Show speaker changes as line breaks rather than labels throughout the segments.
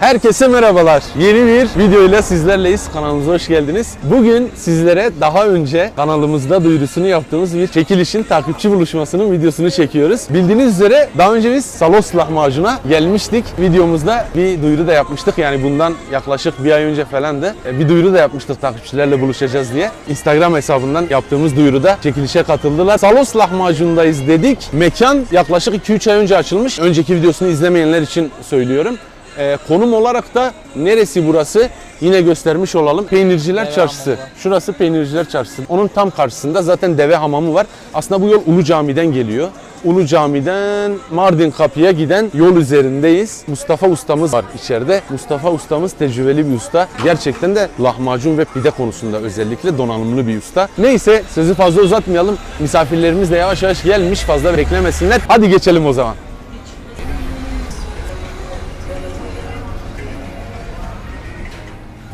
Herkese merhabalar. Yeni bir video ile sizlerleyiz. Kanalımıza hoş geldiniz. Bugün sizlere daha önce kanalımızda duyurusunu yaptığımız bir çekilişin takipçi buluşmasının videosunu çekiyoruz. Bildiğiniz üzere daha önce biz Salos lahmacuna gelmiştik. Videomuzda bir duyuru da yapmıştık. Yani bundan yaklaşık bir ay önce falan da e, bir duyuru da yapmıştık takipçilerle buluşacağız diye. Instagram hesabından yaptığımız duyuruda çekilişe katıldılar. Salos lahmacundayız dedik. Mekan yaklaşık 2-3 ay önce açılmış. Önceki videosunu izlemeyenler için söylüyorum. Ee, konum olarak da neresi burası? Yine göstermiş olalım. Peynirciler Çarşısı. Şurası Peynirciler Çarşısı. Onun tam karşısında zaten deve hamamı var. Aslında bu yol Ulu Cami'den geliyor. Ulu Cami'den Mardin Kapı'ya giden yol üzerindeyiz. Mustafa ustamız var içeride. Mustafa ustamız tecrübeli bir usta. Gerçekten de lahmacun ve pide konusunda özellikle donanımlı bir usta. Neyse sözü fazla uzatmayalım. Misafirlerimiz de yavaş yavaş gelmiş. Fazla beklemesinler. Hadi geçelim o zaman.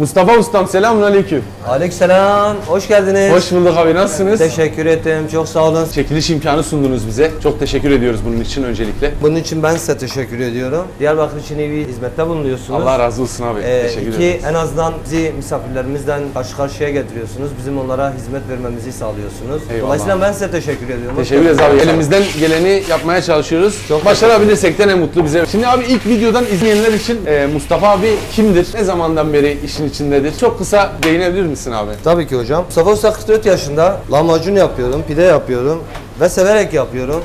Mustafa ustam selamun aleyküm.
Aleykümselam, hoş geldiniz.
Hoş bulduk abi nasılsınız?
Teşekkür ettim, çok sağ olun.
Çekiliş imkanı sundunuz bize. Çok teşekkür ediyoruz bunun için öncelikle.
Bunun için ben size teşekkür ediyorum. Diyarbakır için iyi bir hizmette bulunuyorsunuz.
Allah razı olsun abi.
Ee,
teşekkür
iki,
ederim.
en azından bizi misafirlerimizden karşı karşıya getiriyorsunuz. Bizim onlara hizmet vermemizi sağlıyorsunuz.
Eyvallah.
Dolayısıyla ben size teşekkür ediyorum.
Teşekkür ederiz abi. Elimizden geleni yapmaya çalışıyoruz. Çok Başarabilirsek de ne mutlu bize. Şimdi abi ilk videodan izleyenler için e, Mustafa abi kimdir? Ne zamandan beri işin içindedir? Çok kısa değinebilir misin abi?
Tabii ki hocam. Mustafa Usta 44 yaşında. Lahmacun yapıyorum, pide yapıyorum ve severek yapıyorum.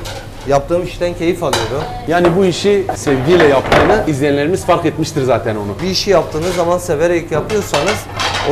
Yaptığım işten keyif alıyorum.
Yani bu işi sevgiyle yaptığını izleyenlerimiz fark etmiştir zaten onu.
Bir işi yaptığınız zaman severek yapıyorsanız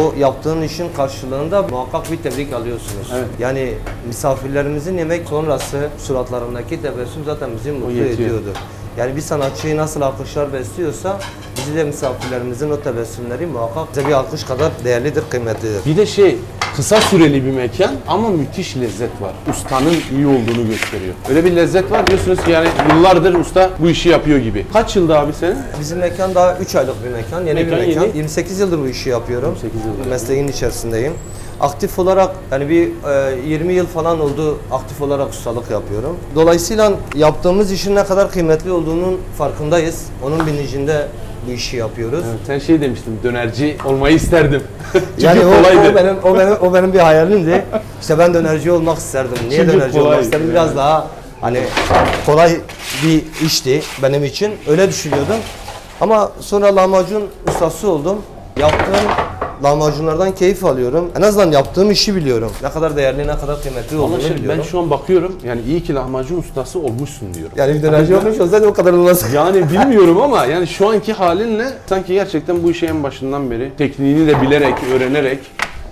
o yaptığın işin karşılığında muhakkak bir tebrik alıyorsunuz.
Evet.
Yani misafirlerimizin yemek sonrası suratlarındaki tebessüm zaten bizi mutlu
yetiyor.
ediyordu. Yani bir sanatçıyı nasıl alkışlar besliyorsa bizi de misafirlerimizin o tebessümleri muhakkak bize bir alkış kadar değerlidir, kıymetlidir.
Bir de şey kısa süreli bir mekan ama müthiş lezzet var. Ustanın iyi olduğunu gösteriyor. Öyle bir lezzet var diyorsunuz ki yani yıllardır usta bu işi yapıyor gibi. Kaç yılda abi senin?
Bizim mekan daha 3 aylık bir mekan, yeni
Mekan
bir mekan.
yeni.
28 yıldır bu işi yapıyorum.
28 yıldır.
Mesleğin içerisindeyim. Aktif olarak yani bir e, 20 yıl falan oldu aktif olarak ustalık yapıyorum. Dolayısıyla yaptığımız işin ne kadar kıymetli olduğunun farkındayız. Onun bilincinde bu işi yapıyoruz.
Evet, sen şey demiştin dönerci olmayı isterdim.
Yani o,
kolaydı.
o benim o benim o benim bir hayalimdi. İşte ben dönerci olmak isterdim. Niye
Çünkü
dönerci
kolay.
olmak isterdim? Biraz daha hani kolay bir işti benim için. Öyle düşünüyordum. Ama sonra lahmacun ustası oldum. Yaptığım lahmacunlardan keyif alıyorum. En azından yaptığım işi biliyorum. Ne kadar değerli, ne kadar kıymetli
Ama
olduğunu
şey,
biliyorum.
ben şu an bakıyorum yani iyi ki lahmacun ustası olmuşsun diyorum.
Yani bir dönerci olmuş olsaydı o kadar olmaz.
Yani bilmiyorum ama yani şu anki halinle sanki gerçekten bu işi en başından beri tekniğini de bilerek, öğrenerek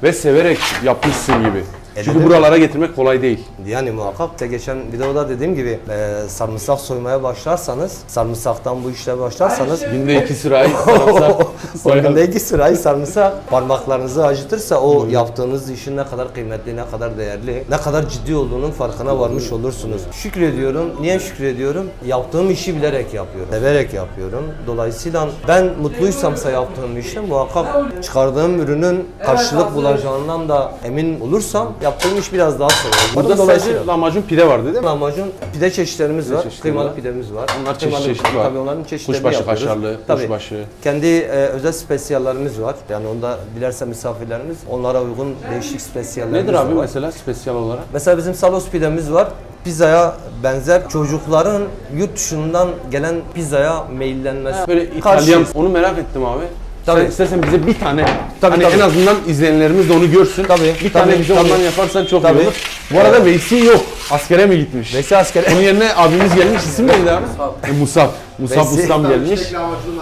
ve severek yapmışsın gibi. Çünkü
Elde-
buralara getirmek kolay değil.
Yani muhakkak da geçen videoda dediğim gibi e, sarımsak soymaya başlarsanız, sarımsaktan bu işle başlarsanız
Günde iki sırayı sarımsak
o
soyar.
gündeki sırayı sarımsak parmaklarınızı acıtırsa o yaptığınız işin ne kadar kıymetli, ne kadar değerli, ne kadar ciddi olduğunun farkına varmış olursunuz. Şükrediyorum. Niye şükrediyorum? Yaptığım işi bilerek yapıyorum. Severek yapıyorum. Dolayısıyla ben mutluysamsa yaptığım işte muhakkak çıkardığım ürünün karşılık bulacağından da emin olursam yaptığım iş biraz daha kolay.
Burada sadece lahmacun pide vardı değil mi?
Lahmacun pide çeşitlerimiz var.
çeşitleri
Kıymalı
var.
pidemiz var.
Onlar çeşit
Kıymalı-
çeşit var.
Tabii onların çeşitlerini
Kuşbaşı
yapıyoruz.
kaşarlı,
Tabii.
kuşbaşı.
Kendi e, özel spesiyallarımız var. Yani onda dilerse misafirlerimiz onlara uygun değişik spesiyallerimiz
Nedir abi
var.
mesela spesiyal olarak?
Mesela bizim salos pidemiz var. Pizzaya benzer çocukların yurt dışından gelen pizzaya meyillenmesi.
Böyle İtalyan,
Karşıyız.
onu merak ettim abi.
Tabii.
Sen istersen bize bir tane,
Tabii,
hani
tabii.
en azından izleyenlerimiz de onu görsün.
Tabii,
Bir
tabii,
tane bize
tabii.
ondan yaparsan çok
Tabii.
iyi olur. Bu arada Veysi yok. Askere mi gitmiş?
Veysi asker.
Onun yerine abimiz gelmiş. İsim neydi abi? E, Musab. Musab
Veysi.
Ustam gelmiş.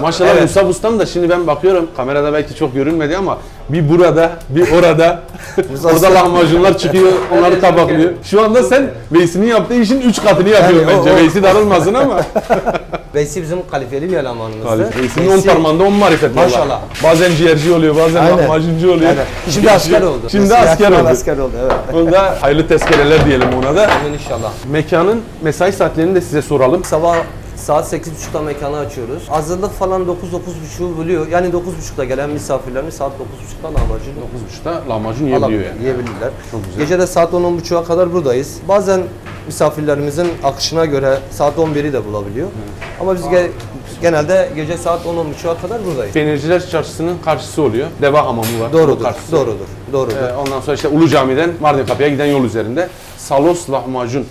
Maşallah
Evet.
Musab Ustam da şimdi ben bakıyorum kamerada belki çok görünmedi ama bir burada, bir orada. orada lahmacunlar çıkıyor, onları tabaklıyor. Şu anda sen Veysi'nin yaptığı işin 3 katını yapıyorsun
Yani o-
bence.
o-
Veysi darılmasın ama.
Veysi bizim kalifeli bir elemanımızdı.
Veysi'nin 10
Veysi-
parmağında 10 marifet var.
Maşallah.
Bazen ciğerci oluyor, bazen
Aynen.
lahmacuncu oluyor.
Aynen. Şimdi asker oldu.
Şimdi asker oldu.
Asker oldu evet.
Onda hayırlı tezkereler diyelim ona da.
Amin inşallah.
Mekanın mesai saatlerini de size soralım.
Sabah Saat 8.30'da mekanı açıyoruz. Hazırlık falan 9-9.30'u buluyor. Yani 9.30'da gelen misafirlerimiz saat 9.30'da lahmacun
9.30'da lahmacun yiyebiliyor
alabilir,
yani.
yiyebilirler.
Çok güzel.
Gece de saat 10-10.30'a kadar buradayız. Bazen misafirlerimizin akışına göre saat 11'i de bulabiliyor. Ama biz ge- genelde gece saat 10-10.30'a kadar buradayız.
Peynirciler Çarşısı'nın karşısı oluyor. Deva Hamamı var.
Doğrudur,
karşısı.
doğrudur, doğrudur.
Ee, ondan sonra işte Ulu Cami'den Mardin Kapı'ya giden yol üzerinde. Salos lahmacun.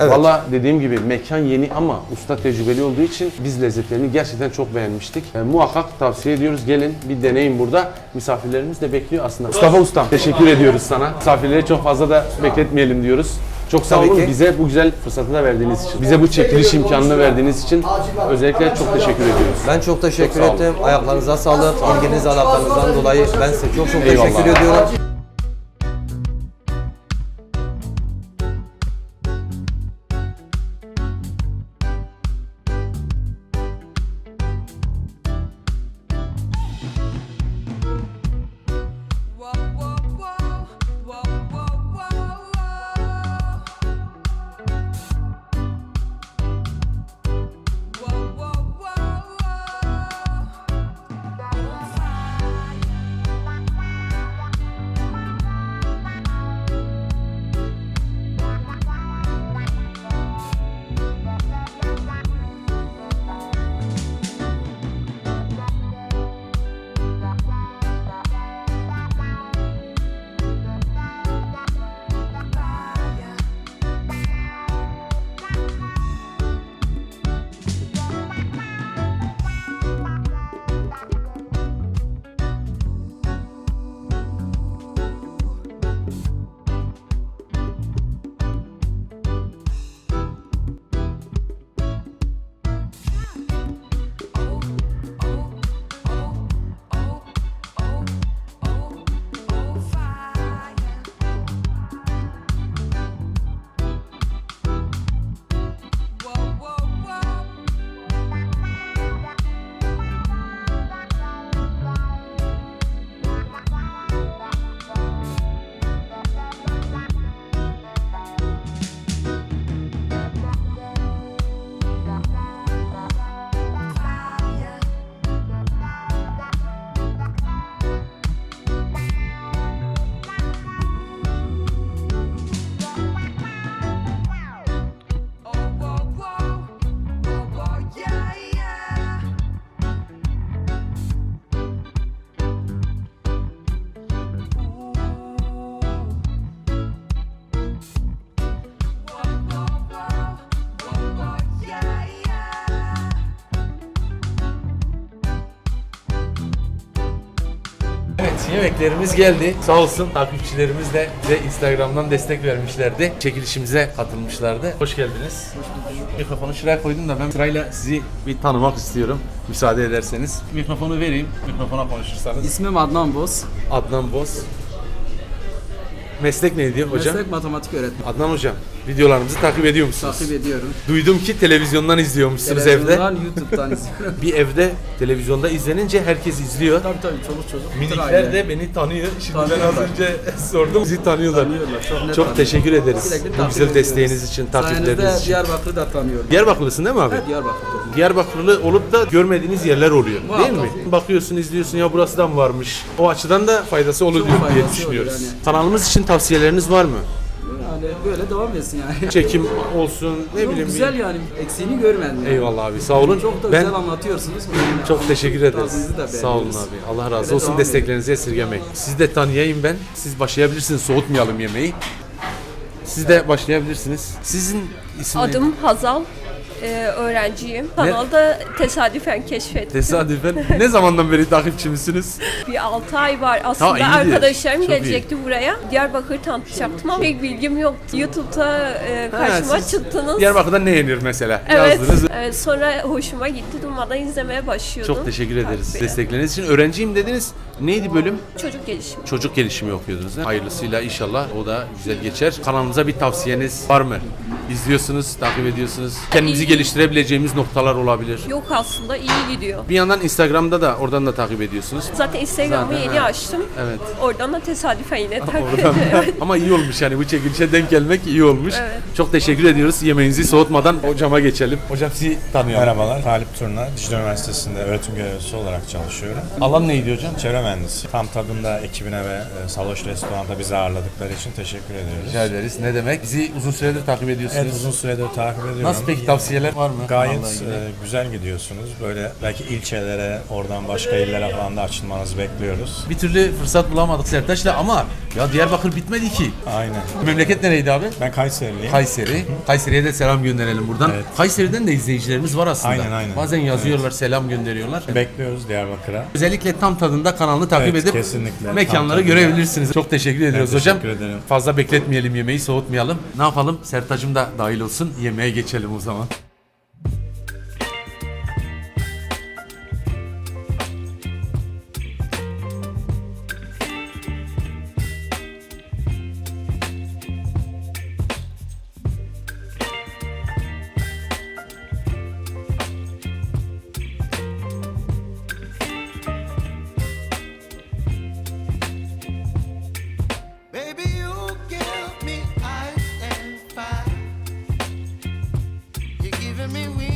Evet.
Valla dediğim gibi mekan yeni ama usta tecrübeli olduğu için biz lezzetlerini gerçekten çok beğenmiştik. Ee, muhakkak tavsiye ediyoruz. Gelin bir deneyin burada. Misafirlerimiz de bekliyor aslında. Mustafa Ustam teşekkür ediyoruz sana. Misafirleri çok fazla da bekletmeyelim diyoruz. Çok sağ
Tabii
olun
ki.
bize bu güzel fırsatı da verdiğiniz için. Bize bu çekiliş imkanını verdiğiniz için özellikle çok teşekkür ediyoruz.
Ben çok teşekkür
Çok sağ olun.
ettim. Ayaklarınıza sağlık. İlginiz alakanızdan dolayı ben size çok çok
Eyvallah.
teşekkür ediyorum.
Evet yemeklerimiz geldi. Sağ olsun takipçilerimiz de bize Instagram'dan destek vermişlerdi. Çekilişimize katılmışlardı. Hoş geldiniz. Mikrofonu şuraya koydum da ben sırayla sizi bir tanımak istiyorum. Müsaade ederseniz. Mikrofonu vereyim. Mikrofona konuşursanız.
İsmim Adnan Boz.
Adnan Boz. Meslek neydi hocam?
Meslek matematik öğretmeni.
Adnan hocam videolarımızı takip ediyor musunuz?
Takip ediyorum.
Duydum ki televizyondan izliyormuşsunuz evde.
Televizyondan, YouTube'dan izliyorum.
Bir evde televizyonda izlenince herkes izliyor.
tabii tabii çoluk çocuk.
Minikler de beni tanıyor. Şimdi ben az önce sordum. Sizi tanıyorlar.
Tanıyorlar, çok net
Çok
tanıyorlar.
teşekkür ederiz. Bu güzel desteğiniz için, takipleriniz
Sayenizde
için.
Diyarbakır'ı da tanıyorum.
Diyarbakırlısın değil mi abi?
Evet, Diyarbakır'da.
Diyarbakırlı olup da görmediğiniz yerler oluyor değil
Muhakkak.
mi? Bakıyorsun, izliyorsun ya burası da mı varmış? O açıdan da faydası olur diye
faydası
düşünüyoruz.
olur yani.
Kanalımız için tavsiyeleriniz var mı?
Yani böyle devam etsin yani.
Çekim olsun, ne
Çok
bileyim.
güzel
bir-
yani. Eksiğini görmedim yani.
Eyvallah abi, sağ olun.
Çok da
ben
güzel anlatıyorsunuz.
çok teşekkür ederiz.
Tarzınızı da
Sağ olun
beğeniyoruz.
abi. Allah razı
Böyle
olsun
devam
desteklerinizi esirgemeyin. Sizi de tanıyayım ben. Siz başlayabilirsiniz. Soğutmayalım yemeği. Siz de başlayabilirsiniz. Sizin isminiz?
Adım Hazal. Ee, öğrenciyim. Kanalda tesadüfen keşfettim.
Tesadüfen ne zamandan beri takipçimizsiniz?
bir 6 ay var. Aslında
iyidir.
arkadaşlarım
Çok
gelecekti buraya. Diyarbakır tanıtacaktım ama pek bilgim yoktu. YouTube'da e, karşıma
siz
çıktınız.
Diyarbakır'da ne yenir mesela?
Evet.
Yazdınız.
Evet, sonra hoşuma gitti. Durmadan izlemeye başlıyordum.
Çok teşekkür ederiz
Takip
destekleriniz için. Öğrenciyim dediniz. Neydi bölüm?
Çocuk gelişimi.
Çocuk gelişimi okuyordunuz. he? Hayırlısıyla inşallah o da güzel geçer. Kanalımıza bir tavsiyeniz var mı? İzliyorsunuz, takip ediyorsunuz. Kendimizi geliştirebileceğimiz noktalar olabilir?
Yok aslında iyi gidiyor.
Bir yandan Instagram'da da oradan da takip ediyorsunuz.
Zaten Instagram'ı
Zaten,
yeni
ha.
açtım.
Evet.
Oradan da tesadüfen yine takip
Oradan da- Ama iyi olmuş yani bu çekilişe denk gelmek iyi olmuş.
Evet.
Çok teşekkür ediyoruz. Yemeğinizi soğutmadan hocama geçelim. Hocam sizi tanıyalım.
Merhabalar, Talip Turna, Dicle Üniversitesi'nde öğretim görevlisi olarak çalışıyorum.
Alan neydi hocam?
Çevre mühendisi. Tam tadında ekibine ve e, Saloş Restoran'da bizi ağırladıkları için teşekkür ediyoruz.
Rica ederiz. Ne demek? Bizi uzun süredir takip ediyorsunuz.
Evet, uzun süredir takip ediyorum.
Nasıl peki tavsiyeler var mı?
Gayet e, güzel gidiyorsunuz. Böyle belki ilçelere, oradan başka illere falan da açılmanızı bekliyoruz.
Bir türlü fırsat bulamadık Sertaç'la ama ya Diyarbakır bitmedi ki.
Aynen.
Memleket nereydi abi?
Ben Kayseriliyim.
Kayseri. Kayseri'ye de selam gönderelim buradan.
Evet.
Kayseri'den de izleyicilerimiz var aslında.
Aynen, aynen.
Bazen yazıyorlar, selam gönderiyorlar.
Bekliyoruz Diyarbakır'a.
Özellikle tam tadında kanalını takip
Evet,
edip
kesinlikle.
mekanları
Tam tadında.
görebilirsiniz. Çok teşekkür ediyoruz hocam.
teşekkür ederim.
Fazla bekletmeyelim yemeği, soğutmayalım. Ne yapalım? Sertacım da dahil olsun. Yemeğe geçelim o zaman.
me